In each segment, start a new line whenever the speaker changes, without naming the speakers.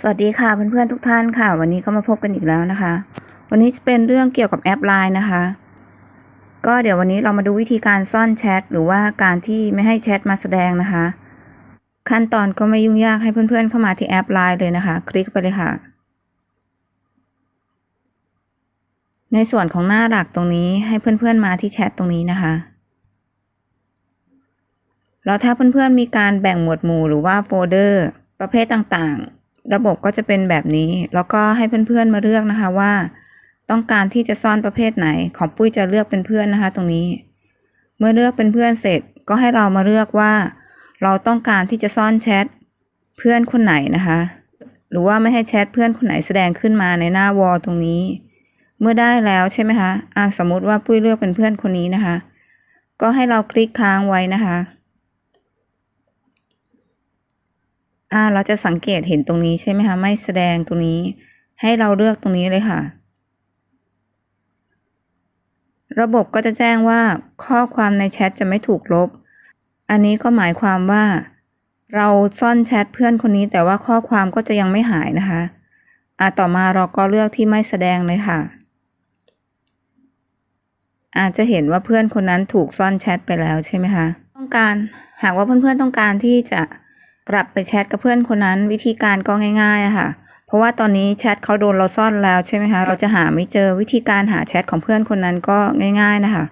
สวัสดีค่ะเพื่อนๆทุกท่านค่ะ วันนี้ก็มาพบกันอีกแล้วนะคะ วันนี้จะเป็นเรื่องเกี่ยวกับแอปไลน์นะคะ ก็เดี๋ยววันนี้เรามาดูวิธีการซ่อนแชทหรือว่าการที่ไม่ให้แชทมาแสดงนะคะ ขั้นตอนก็ไม่ยุ่งยากให้เพื่อนๆเข้ามาที่แอปไลน์เลยนะคะ คลิกไปเลยค่ะ ในส่วนของหน้าหลักตรงนี้ให้เพื่อนๆมาที่แชทตรงนี้นะคะแล้วถ้าเพื่อนๆมีการแบ่งหมวดหมู่หรือว่าโฟลเดอร์ประเภทต่างๆ ระบบก็จะเป็นแบบนี้ แล้วก็ให้เพื่อนๆมาเลือกนะคะว่า ต้องการที่จะซ่อนประเภทไหน ของปุ้ยจะเลือกเป็นเพื่อนนะคะ ตรงนี้ เมื่อเลือกเป็นเพื่อนเสร็จก็ให้เรามาเลือกว่า เราต้องการที่จะซ่อนแชทเพื่อนคนไหนนะคะ หรือว่าไม่ให้แชทเพื่อนคนไหนแสดงขึ้นมาในหน้าวอลตรงนี้ เมื่อได้แล้วใช่ไหมคะอะสมมุติว่าปุ้ยเลือกเป็นเพื่อนคนนี้นะคะ ก็ให้เราคลิกค้างไว้นะคะ อ่าเราจะสังเกตเห็นตรงนี้ใช่ไหมคะ ไม่แสดงตรงนี้ ให้เราเลือกตรงนี้เลยค่ะ ระบบก็จะแจ้งว่าข้อความในแชทจะไม่ถูกลบ อันนี้ก็หมายความว่า เราซ่อนแชทเพื่อนคนนี้แต่ว่าข้อความก็จะยังไม่หายนะคะอ่าต่อมาเราก็เลือกที่ไม่แสดงเลยค่ะ อาจจะเห็นว่าเพื่อนคนนั้นถูกซ่อนแชทไปแล้วใช่ไหมคะ ต้องการหากว่าเพื่อนๆต้องการที่จะ กลับไปแชทกับเพื่อนคนนั้นวิธีการก็ง่ายๆค่ะ เพราะว่าตอนนี้แชทเขาโดนเราซ่อนแล้วใช่ไหมคะ เราจะหาไม่เจอวิธีการหาแชทของเพื่อนคนนั้นก็ง่าย ๆนะคะ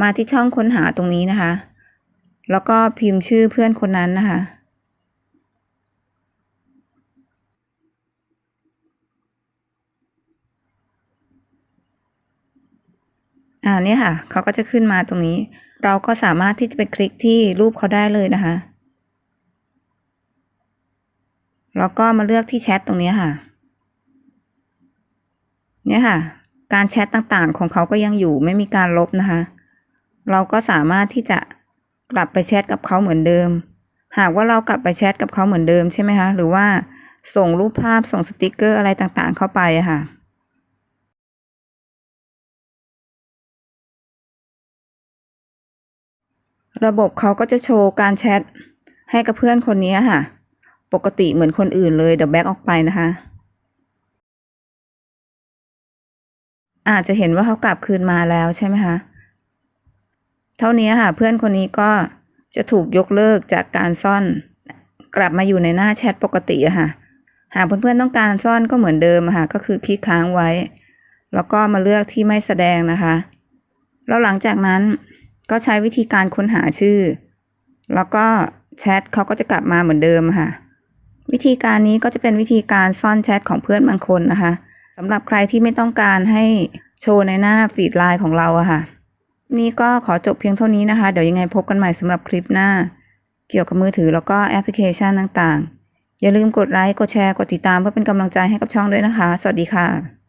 มาที่ช่องค้นหาตรงนี้นะคะ แล้วก็พิมพ์ชื่อเพื่อนคนนั้นนะคะอ่าเนี่ยค่ะเขาก็จะขึ้นมาตรงนี้ เราก็สามารถที่จะไปคลิกที่รูปเขาได้เลยนะคะ แล้วก็มาเลือกที่แชทตรงนี้ค่ะ เนี่ยค่ะ การแชทต่างๆของเขาก็ยังอยู่ไม่มีการลบนะคะ เราก็สามารถที่จะกลับไปแชทกับเขาเหมือนเดิม หากว่าเรากลับไปแชทกับเขาเหมือนเดิมใช่ไหมคะ หรือว่าส่งรูปภาพส่งสติกเกอร์อะไรต่างๆ เข้าไปค่ะระบบเขาก็จะโชว์การแชทให้กับเพื่อนคนนี้ค่ะ ปกติเหมือนคนอื่นเลย เดี๋ยวแบ็กออกไปนะคะ อาจจะเห็นว่าเขากลับคืนมาแล้วใช่ไหมคะ เท่านี้ค่ะ เพื่อนคนนี้ก็จะถูกยกเลิกจากการซ่อน กลับมาอยู่ในหน้าแชทปกติอะค่ะ หากเพื่อนๆต้องการซ่อนก็เหมือนเดิมค่ะ ก็คือคลิกค้างไว้ แล้วก็มาเลือกที่ไม่แสดงนะคะ แล้วหลังจากนั้นก็ใช้วิธีการค้นหาชื่อ แล้วก็แชทเขาก็จะกลับมาเหมือนเดิมค่ะ วิธีการนี้ก็จะเป็นวิธีการซ่อนแชทของเพื่อนบางคนนะคะสำหรับใครที่ไม่ต้องการให้โชว์ในหน้าฟีดไลน์ของเราอะค่ะ นี่ก็ขอจบเพียงเท่านี้นะคะ เดี๋ยวยังไงพบกันใหม่สำหรับคลิปหน้า เกี่ยวกับมือถือแล้วก็แอปพลิเคชันต่างๆ อย่าลืมกดไลค์ กดแชร์ กดติดตามเพื่อเป็นกำลังใจให้กับช่องด้วยนะคะ สวัสดีค่ะ